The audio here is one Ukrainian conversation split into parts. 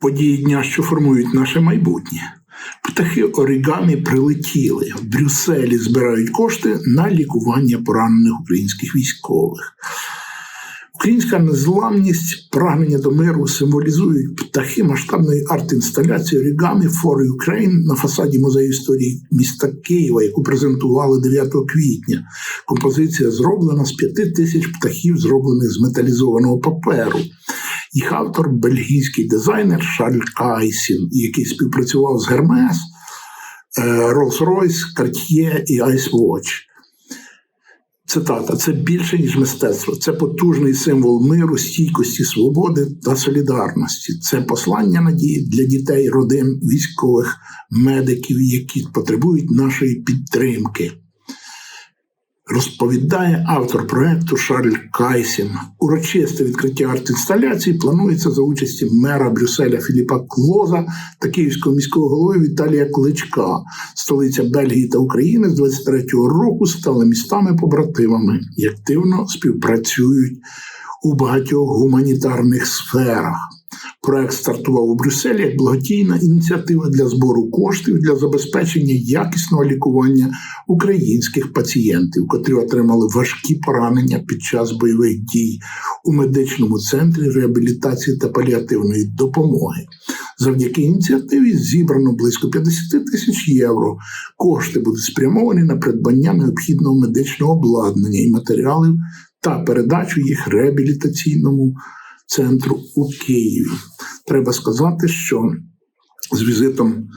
Події дня, що формують наше майбутнє. Птахи оригамі прилетіли. В Брюсселі збирають кошти на лікування поранених українських військових. Українська незламність, прагнення до миру символізують птахи масштабної арт-інсталяції Origami for Ukraine на фасаді музею історії міста Києва, яку презентували 9 квітня. Композиція зроблена з п'яти тисяч птахів, зроблених з металізованого паперу. Їх автор бельгійський дизайнер Шарль Кайсін, який співпрацював з Гермес, Rolls-Royce, Cartier і Ice Watch. Цитата: це більше, ніж мистецтво, це потужний символ миру, стійкості, свободи та солідарності. Це послання надії для дітей, родин, військових, медиків, які потребують нашої підтримки. Розповідає автор проекту Шарль Кайсін. Урочисте відкриття арт-інсталяції планується за участі мера Брюсселя Філіпа Клоза та київського міського голови Віталія Кличка. Столиця Бельгії та України з 23-го року стали містами-побратимами і активно співпрацюють у багатьох гуманітарних сферах. Проект стартував у Брюсселі як благодійна ініціатива для збору коштів для забезпечення якісного лікування українських пацієнтів, котрі отримали важкі поранення під час бойових дій у медичному центрі реабілітації та паліативної допомоги. Завдяки ініціативі зібрано близько 50 тисяч євро. Кошти будуть спрямовані на придбання необхідного медичного обладнання і матеріалів та передачу їх реабілітаційному центру у Києві. Треба сказати, що з візитом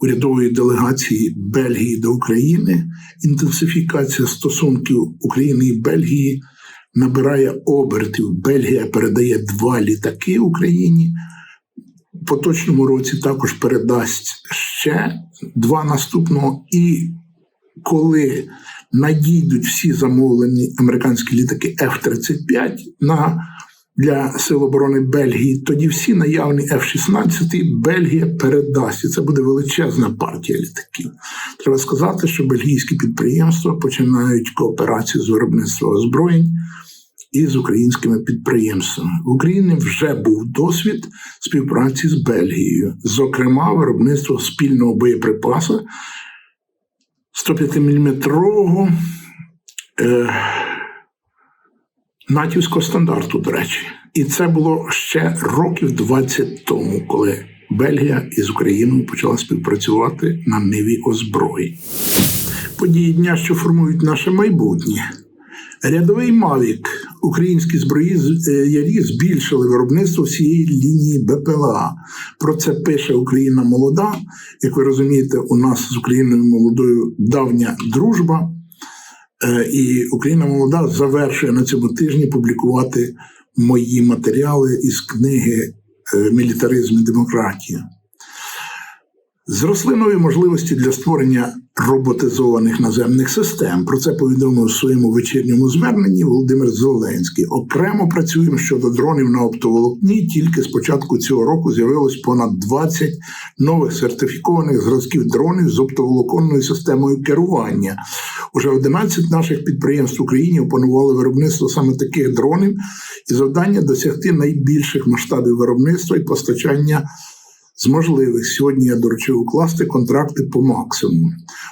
урядової делегації Бельгії до України інтенсифікація стосунків України і Бельгії набирає обертів. Бельгія передає два літаки Україні. В поточному році також передасть ще два наступного. І коли надійдуть всі замовлені американські літаки F-35 на для Сил оборони Бельгії, тоді всі наявні F-16 Бельгія передасть. І це буде величезна партія літаків. Треба сказати, що бельгійські підприємства починають кооперацію з виробництва озброєнь із українськими підприємствами. В Україні вже був досвід співпраці з Бельгією, зокрема, виробництво спільного боєприпасу 105 мм е, натівського стандарту, до речі. І це було ще років 20 тому, коли Бельгія із Україною почала співпрацювати на ниві озброї. Події дня, що формують наше майбутнє. Рядовий Мавік, українські зброярі збільшили виробництво всієї лінії БПЛА. Про це пише Україна молода. Як ви розумієте, у нас з Україною молодою давня дружба. І Україна молода завершує на цьому тижні публікувати мої матеріали із книги Мілітаризм і демократія. Зросли нові можливості для створення роботизованих наземних систем. Про це повідомив у своєму вечірньому зверненні Володимир Зеленський. Окремо працюємо щодо дронів на оптоволокні. Тільки з початку цього року з'явилось понад 20 нових сертифікованих зразків дронів з оптоволоконною системою керування. Уже 11 наших підприємств в Україні опанували виробництво саме таких дронів, і завдання досягти найбільших масштабів виробництва і постачання. З можливих сьогодні я доручив укласти контракти по максимуму.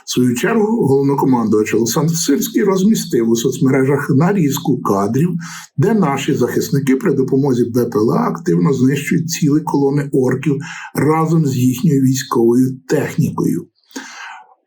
В свою чергу головнокомандувач Олександр Сирський розмістив у соцмережах нарізку кадрів, де наші захисники при допомозі БПЛА активно знищують цілі колони орків разом з їхньою військовою технікою.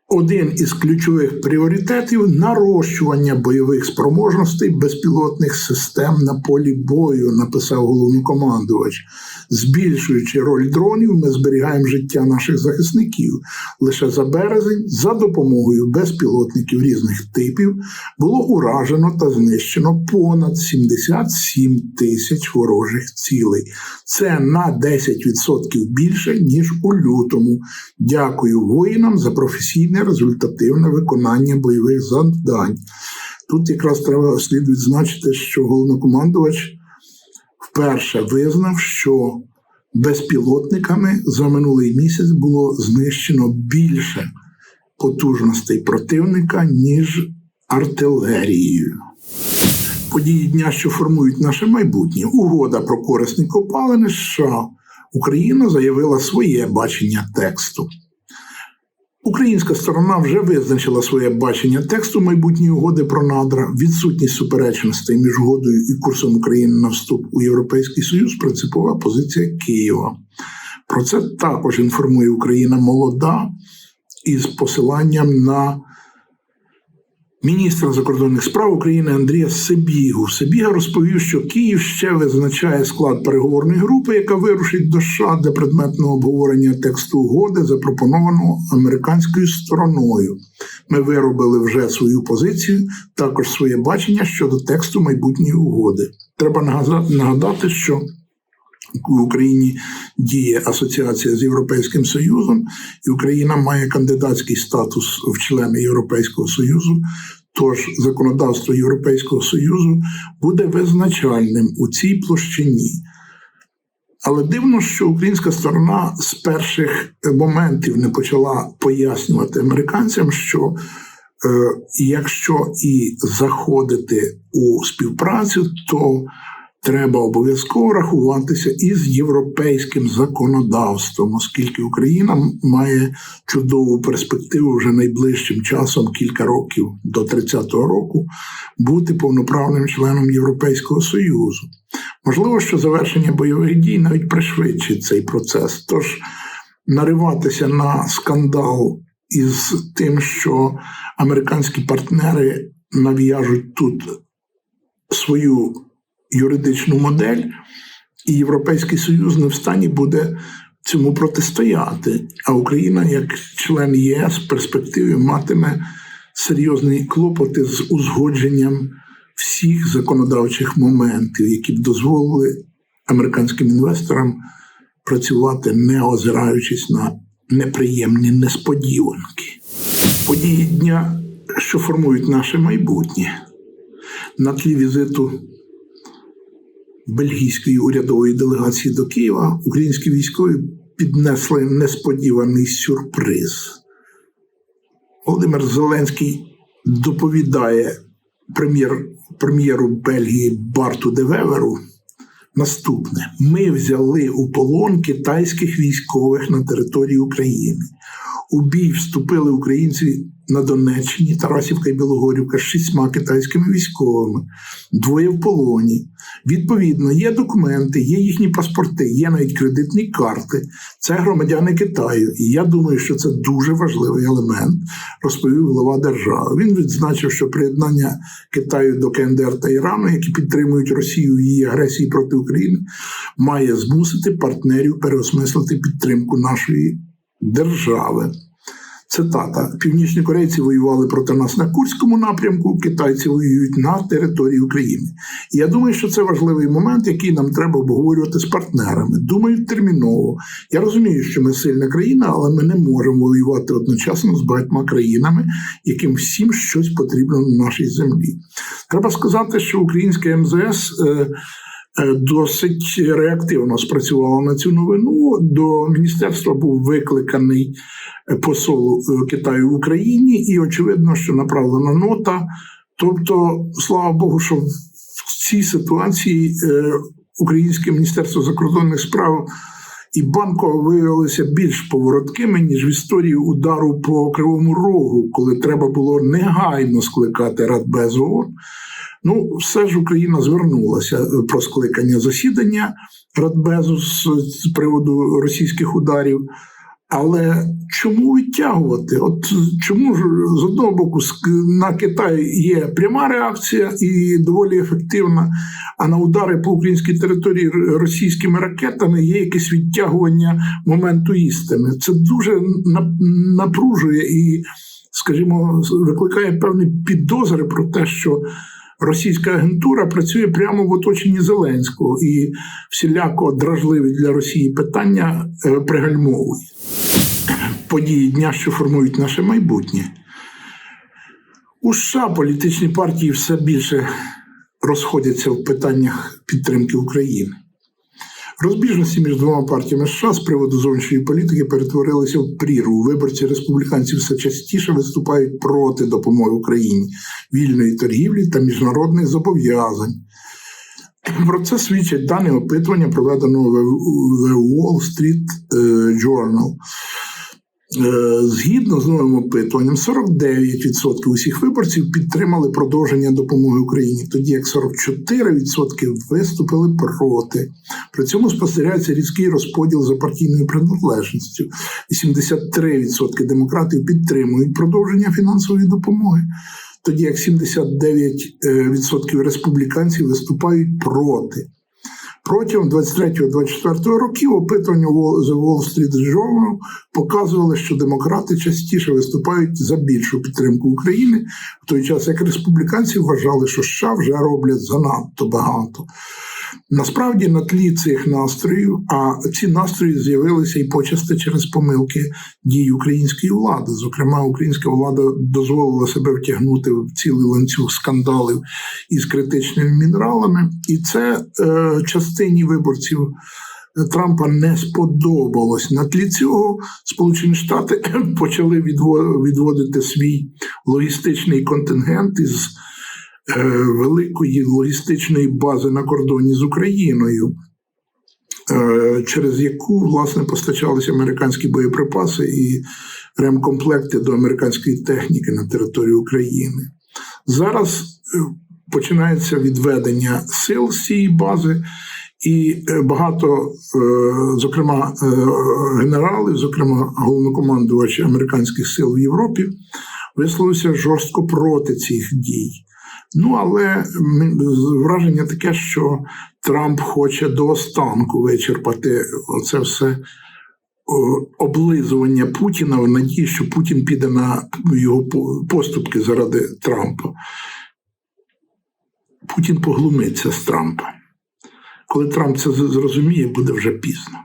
Один із ключових пріоритетів нарощування бойових спроможностей безпілотних систем на полі бою, написав головнокомандувач. Збільшуючи роль дронів, ми зберігаємо життя наших захисників. Лише за березень, за допомогою безпілотників різних типів, було уражено та знищено понад 77 тисяч ворожих цілей. Це на 10% більше ніж у лютому. Дякую воїнам за професійне результативне виконання бойових завдань. Тут якраз треба слід відзначити, що головнокомандувач вперше визнав, що безпілотниками за минулий місяць було знищено більше потужностей противника, ніж артилерією. Події дня, що формують наше майбутнє. Угода про корисні копалини США. Україна заявила своє бачення тексту. Українська сторона вже визначила своє бачення тексту майбутньої угоди про надра, відсутність суперечностей між угодою і курсом України на вступ у Європейський Союз принципова позиція Києва. Про це також інформує Україна молода із посиланням на міністра закордонних справ України Андрія Сибігу. Сибіга розповів, що Київ ще визначає склад переговорної групи, яка вирушить до США для предметного обговорення тексту угоди, запропонованого американською стороною. Ми виробили вже свою позицію, також своє бачення щодо тексту майбутньої угоди. Треба нагадати, що в Україні діє асоціація з Європейським Союзом, і Україна має кандидатський статус в члени Європейського Союзу. Тож законодавство Європейського Союзу буде визначальним у цій площині. Але дивно, що українська сторона з перших моментів не почала пояснювати американцям, що е, якщо і заходити у співпрацю, то треба обов'язково рахуватися із європейським законодавством, оскільки Україна має чудову перспективу вже найближчим часом, кілька років до 30-го року, бути повноправним членом Європейського Союзу. Можливо, що завершення бойових дій навіть пришвидшить цей процес. Тож нариватися на скандал із тим, що американські партнери нав'яжуть тут свою юридичну модель, і Європейський Союз не в стані буде цьому протистояти. А Україна, як член ЄС, в перспективі матиме серйозні клопоти з узгодженням всіх законодавчих моментів, які б дозволили американським інвесторам працювати, не озираючись на неприємні несподіванки. Події дня, що формують наше майбутнє. На тлі візиту бельгійської урядової делегації до Києва українські військові піднесли несподіваний сюрприз. Володимир Зеленський доповідає прем'єр, прем'єру Бельгії Барту Девеверу наступне: ми взяли у полон китайських військових на території України. У бій вступили українці на Донеччині, Тарасівка і Білогорівка з шістьма китайськими військовими, двоє в полоні. Відповідно, є документи, є їхні паспорти, є навіть кредитні карти. Це громадяни Китаю. І я думаю, що це дуже важливий елемент, розповів глава держави. Він відзначив, що приєднання Китаю до КНДР та Ірану, які підтримують Росію в її агресії проти України, має змусити партнерів переосмислити підтримку нашої держави. Цитата: Північні корейці воювали проти нас на Курському напрямку, китайці воюють на території України. І я думаю, що це важливий момент, який нам треба обговорювати з партнерами. Думаю, терміново. Я розумію, що ми сильна країна, але ми не можемо воювати одночасно з багатьма країнами, яким всім щось потрібно на нашій землі. Треба сказати, що українське МЗС. Е, досить реактивно спрацювала на цю новину. До міністерства був викликаний е, посол е, Китаю в Україні, і очевидно, що направлена нота. Тобто, слава Богу, що в цій ситуації Українське міністерство закордонних справ і банко виявилися більш повороткими ніж в історії удару по кривому рогу, коли треба було негайно скликати Радбез ООН. Ну, все ж Україна звернулася е, про скликання засідання Радбезу з приводу російських ударів. Але чому відтягувати? От чому ж з одного боку на Китай є пряма реакція і доволі ефективна, а на удари по українській території російськими ракетами є якесь відтягування моменту істини? Це дуже напружує і, скажімо, викликає певні підозри про те, що російська агентура працює прямо в оточенні Зеленського і всіляко дражливі для Росії питання е, пригальмовує. Події дня, що формують наше майбутнє. У США політичні партії все більше розходяться в питаннях підтримки України. Розбіжності між двома партіями США з приводу зовнішньої політики перетворилися в прірву. Виборці республіканців все частіше виступають проти допомоги Україні, вільної торгівлі та міжнародних зобов'язань. Про це свідчать дані опитування, проведеного в в Wall Street е, Journal. Е, Згідно з новим опитуванням, 49% усіх виборців підтримали продовження допомоги Україні, тоді як 44% виступили проти. При цьому спостерігається різкий розподіл за партійною приналежністю. 83% демократів підтримують продовження фінансової допомоги, тоді як 79% республіканців виступають проти. Протягом 23-24 років опитування The Wall Street Journal показували, що демократи частіше виступають за більшу підтримку України, в той час як республіканці вважали, що США вже роблять занадто багато. Насправді, на тлі цих настроїв, а ці настрої з'явилися і почасти через помилки дій української влади. Зокрема, українська влада дозволила себе втягнути в цілий ланцюг скандалів із критичними мінералами, і це е, частині виборців Трампа не сподобалось. На тлі цього Сполучені Штати почали відво- відводити свій логістичний контингент із е, великої логістичної бази на кордоні з Україною. е, Через яку власне постачалися американські боєприпаси і ремкомплекти до американської техніки на території України. Зараз е, починається відведення сил з цієї бази, і е, багато, е, зокрема, е, генералів, зокрема, головнокомандувач американських сил в Європі, висловився жорстко проти цих дій. Ну, але враження таке, що Трамп хоче до останку вичерпати оце все облизування Путіна в надії, що Путін піде на його поступки заради Трампа. Путін поглумиться з Трампа. Коли Трамп це зрозуміє, буде вже пізно.